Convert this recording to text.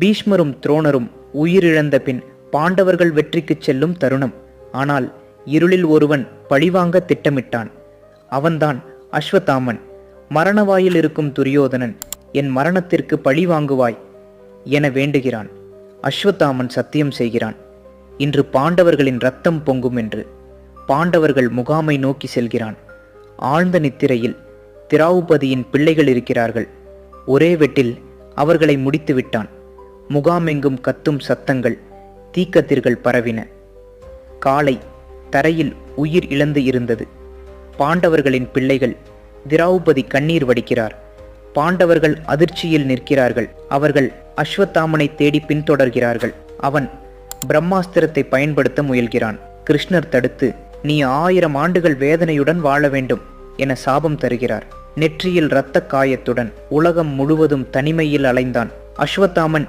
பீஷ்மரும் துரோணரும் உயிரிழந்த பின் பாண்டவர்கள் வெற்றிக்குச் செல்லும் தருணம். ஆனால் இருளில் ஒருவன் பழிவாங்க திட்டமிட்டான். அவன்தான் அஸ்வத்தாமன். மரணவாயில் இருக்கும் துரியோதனன் என் மரணத்திற்கு பழி வாங்குவாய் என வேண்டுகிறான். அஸ்வத்தாமன் சத்தியம் செய்கிறான். இன்று பாண்டவர்களின் ரத்தம் பொங்கும் என்று பாண்டவர்கள் முகாமை நோக்கி செல்கிறான். ஆழ்ந்த நித்திரையில் திராவுபதியின் பிள்ளைகள் இருக்கிறார்கள். ஒரே வெட்டில் அவர்களை முடித்து விட்டான் முகாமெங்கும் கத்தும் சத்தங்கள் தீக்கதிர்கள் பரவின. காலை தரையில் உயிர் இழந்து இருந்தது. பாண்டவர்களின் பிள்ளைகள் திராவுபதி கண்ணீர் வடிக்கிறார். பாண்டவர்கள் அதிர்ச்சியில் நிற்கிறார்கள். அவர்கள் அஸ்வத்தாமனை தேடி பின்தொடர்கிறார்கள். அவன் பிரம்மாஸ்திரத்தை பயன்படுத்த முயல்கிறான். கிருஷ்ணர் தடுத்து நீ ஆயிரம் ஆண்டுகள் வேதனையுடன் வாழ வேண்டும் என சாபம் தருகிறார். நெற்றியில் இரத்த காயத்துடன் உலகம் முழுவதும் தனிமையில் அலைந்தான். அஸ்வத்தாமன்